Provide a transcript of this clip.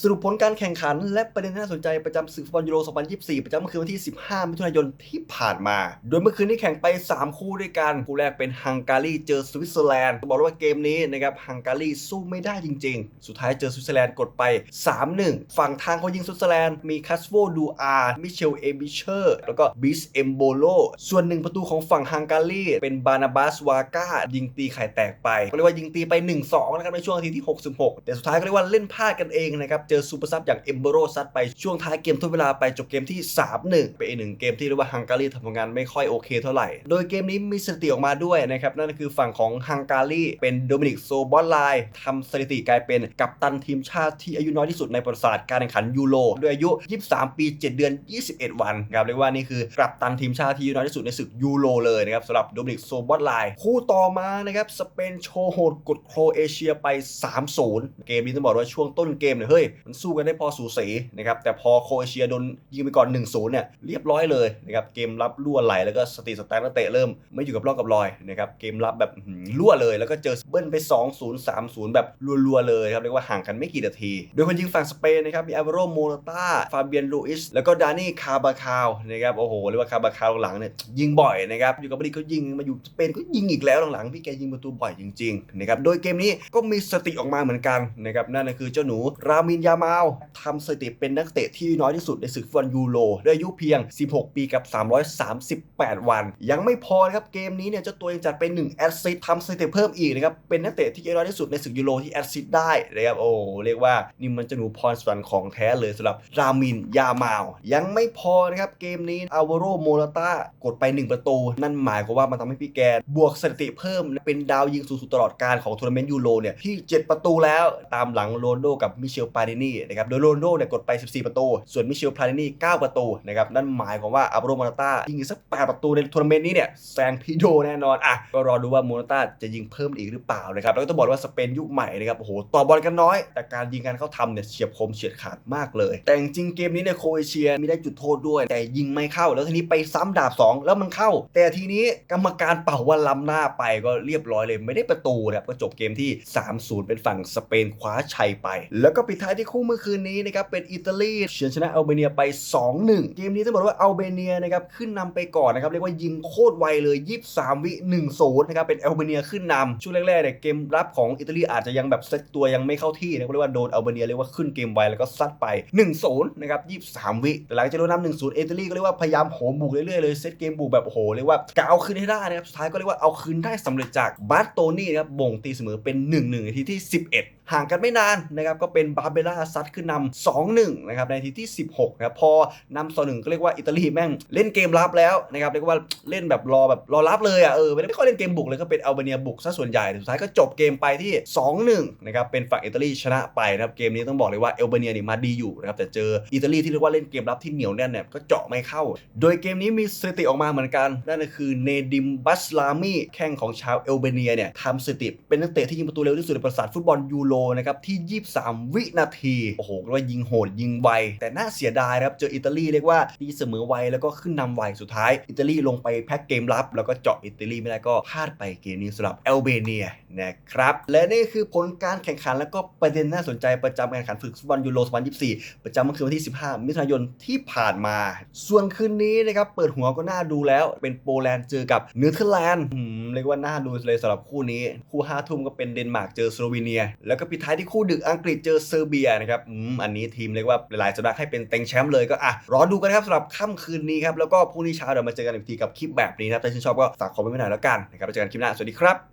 สรุปผลการแข่งขัน และประเด็นที่น่าสนใจประจำศึกฟุตบอลยูโร 2024 ประจำเมื่อคืนวันที่ 15 มิถุนายนที่ผ่านมา โดยเมื่อคืนนี้แข่งไป 3 คู่ด้วยกัน คู่แรกเป็นฮังการีเจอสวิตเซอร์แลนด์บอกว่าเกมนี้นะครับฮังการีสู้ไม่ได้จริง ๆ สุดท้ายเจอสวิตเซอร์แลนด์กดไป 3-1 ฝั่งทางเขายิงสวิตเซอร์แลนด์มีคัสโวดูอาร์มิเชลเอบิเชอร์แล้วก็บิสเอมโบโลส่วนหนึ่งประตูของฝั่งฮังการีเป็นบานาบาสวาก้ายิงตีไข่แตกไปเรียกว่ายิงตีไป 1-2 นะครับในช่วงนาทีที่ 66 แต่สุดท้ายก็เรียกว่าเล่นพลาดกันเองนะครับเจอซูเปอร์ซับอย่างเอมเบโรซัดไปช่วงท้ายเกมทดเวลาไปจบเกมที่ 3-1 เป็นอีกหนึ่งเกมที่เรียกว่าฮังการีทำงานไม่ค่อยโอเคเท่าไหร่ โดยเกมนี้มีสถิติออกมาด้วยนะครับนั่นคือฝั่งของฮังการีเป็นโดมินิกโซบอลไลทำสถิติกลายเป็นกัปตันทีมชาติที่อายุน้อยที่สุดในประวัติศาสตร์การแข่งขันยูโรด้วยอายุ 23 ปี 7 เดือน 21 วันครับเรียกว่านี่คือกัปตันทีมชาติที่อายุน้อยที่สุดในศึกยูโรเลยนะครับสำหรับโดมินิกโซบอลไลคู่ต่อมานะครับสเปนโชว์โหดกดโครเอเชียไป 3-0 เกมนี้ต้องบอกว่าช่วงต้นเกมเนี่ยเฮ้ยมันสู้กันได้พอสูสีนะครับแต่พอโคเอเชียโดนยิงไปก่อน 1-0เนี่ยเรียบร้อยเลยนะครับเกมรับรั่วไหลแล้วก็สติสแตนนักเตะเริ่มไม่อยู่กับร่องกับรอยนะครับเกมรับแบบอื้อหือรั่วเลยแล้วก็เจอเบิ้ลไป 2-0 3-0 แบบรัวๆเลยครับเรียกว่าห่างกันไม่กี่นาที โดยคนยิงฝั่งสเปนนะครับมีอ l วาโรโมราตาฟาเบียนลูอิสแล้วก็ดานี่คาบาคาวนะครับโอ้โหเรียกว่าคาบาคาวหลังเนี่ยยิงบ่อยนะครับอยู่กับบริก็ยิงมาอยู่สเปนก็ยิงอีกแล้วหลังๆพี่แกยิงประตูบ่อยจริงๆนะครับโดยเกมนี้ก็มีสถิติออกมาเหมือนกันนะครับนั่นก็คือเจ้าหนูรามินยามาลทำสถิติเป็นนักเตะที่น้อยที่สุดในศึกฟุตบอลยูโรด้วยอายุเพียง 16 ปีกับ 338 วัน ยังไม่พอนะครับเกมนี้เนี่ยเจ้าตัวยังจัดเป็น1แอสซิสต์ทำสถิติเพิ่มอีกนะครับเป็นนักเตะที่อายุน้อยที่สุดในศึกยูโรที่แอสซิสต์ได้นะครับโอ้เรียกว่านี่มันจ้าหนูพรสวรรค์ของแท้เลยสำหรับรามินยามาลยังไม่พอนะครับเกมนี้อ l วาโรโมราตากดไป 1 ประตู นั่นหมายความว่ามันทำให้พี่แกบวกสถิติเพิ่มเป็นดาวยิงสูงสุดตลอดการของทัวร์นาเมนต์ยูโรเนี่ยที่ 7 ประตูแล้วตามหลังโรนโดกับมิเชลปาเดนี่นะครับโดยโรนโดเนี่ยกดไป 14 ประตู ส่วนมิเชลปาเดนี่9ประตูนะครับนั่นหมายความว่าอัลโรโมราตายิงสัก 8 ประตูในทัวร์นาเมนต์นี้เนี่ยแซงพีโดแน่นอนอะก็รอดูว่าโมราตาจะยิงเพิ่มอีกหรือเปล่านะครับแล้วก็ต้องบอกว่าสเปนยุคใหม่นะครับโอ้โหต่อบอลกันน้อย แต่การยิงการเข้าทำเนี่ยเฉียบคมเฉียดขาดมากเลย แต่จริงเกมนี้เนี่ยโคเอเชียมีได้จุดโทษด้วย แต่ยิงไม่เข้าแล้วทีนี้ไปซ้ำดาบ 2 แล้วมันเข้า แต่ทีนี้กรรมการเป่าว่าล้ำหน้าไปก็เรียบร้อยเลยไม่ได้ประตูนะครับก็จบเกมที่ 3-0 เป็นฝั่งสเปนคว้าชัยไป แล้วก็ปิดท้ายที่คู่เมื่อคืนนี้นะครับเป็นอิตาลีเฉือนชนะอัลเบเนียไป 2-1 เกมนี้ต้องบอกว่าอัลเบเนียนะครับขึ้นนำไปก่อนนะครับเรียกว่ายิงโคตรไวเลย 23 วิ1-0นะครับเป็นอัลเบเนียขึ้นนำช่วงแรกๆเนี่ยเกมรับของอิตาลีอาจจะยังแบบเซตตัวยังไม่เข้าที่นะเรียกว่าโดนอัลเบเนียเรียกว่าขึ้นเกมไวแล้วก็ซัดไป 1-0นะครับ23 วิแต่หลังจากโดนนำ1-0อิตาลีก็เรียกว่าพยายามโหมบุกเรื่อยๆเลยเซตเกมบุกแบบโหเรียกว่ากะเอาคืนให้ได้นะครับสุดท้ายก็เรียกว่าเอาคืนได้สำเร็จจากบาสโตนี่นะครับบ่งตีเสมอเป็น 1-1นทีที่ 11 ห่างกันไม่นานนะครับก็เป็นบาเบล่าซัดขึ้นนำ2-1นะครับในทีที่ 16นะครับพอนำ2-1ก็เรียกว่าอิตาลีแม่งเล่นเกมรับแล้วนะครับเรียกว่าเล่นแบบรอแบบรอรับเลยอะเออไม่ได้ไม่ค่อยเล่นเกมบุกเลยก็เป็นอัลเบเนียบุกซะส่วนใหญ่สุดท้ายก็จบเกมไปที่ 2-1นะครับเป็นฝั่งอิตาลีชนะไปนะครับเกมนี้ต้องบอกเลยว่าอัลเบเนียนี่มาดีอยู่นะครับแต่เจออิตาลีที่เรียกว่าเล่นเกมรับที่เหนียวแน่นเนี่ยก็เจาะไม่เข้า โดยเกมนี้มีสถิติออกมาเหมือนกันนั่นก็คือเนดิมบัสลามีแข้งของชาวเอลเบเนียเนี่ยทำสถิติเป็นนักเตะที่ยิงประตูเร็วที่สุดในประวัติศาสตร์ฟุตบอลยูโรนะครับที่ 23 วินาที โอ้โหเรียกว่ายิงโหดยิงไว แต่น่าเสียดายครับ เจออิตาลีเรียกว่าตีเสมอไวแล้วก็ขึ้นนำไวสุดท้าย อิตาลีลงไปแพ็กเกมรับ แล้วก็เจาะอิตาลีไม่ได้ก็พลาดไปเกมนี้สำหรับเอลเบเนียนะครับ และนี่คือผลการแข่งขันแล้วก็ประเด็นน่าสนใจประจำการแข่งขันฝึกฟุตบอลยูโร 2024 ประจำเมื่อคืนวันที่ 15 มิถุนายนที่ผ่านมา ส่วนคืนนี้นะครับเปิดหัวก็น่าดูแล้วเป็นโปแลนด์เจอกับเนเธอร์แลนด์เรียกว่าน่าดูเลยสำหรับคู่นี้คู่ห้าทุ่มก็เป็นเดนมาร์กเจอสโลวีเนีย แล้วก็ปิดท้ายที่คู่ดึกอังกฤษเจอเซอร์เบียนะครับอันนี้ทีมเรียกว่าหลายๆสำนักให้เป็นเต็งแชมป์เลยก็อะรอดูกันนะครับสำหรับค่ำคืนนี้ครับแล้วก็พรุ่งนี้เช้าเดี๋ยวมาเจอกันอีกทีกับคลิปแบบนี้นะครับถ้าชื่นชอบก็ฝากคอมเมนต์ไว้หน่อยแล้วกันนะครับเจอกันคลิปหน้าสวัสดีครับ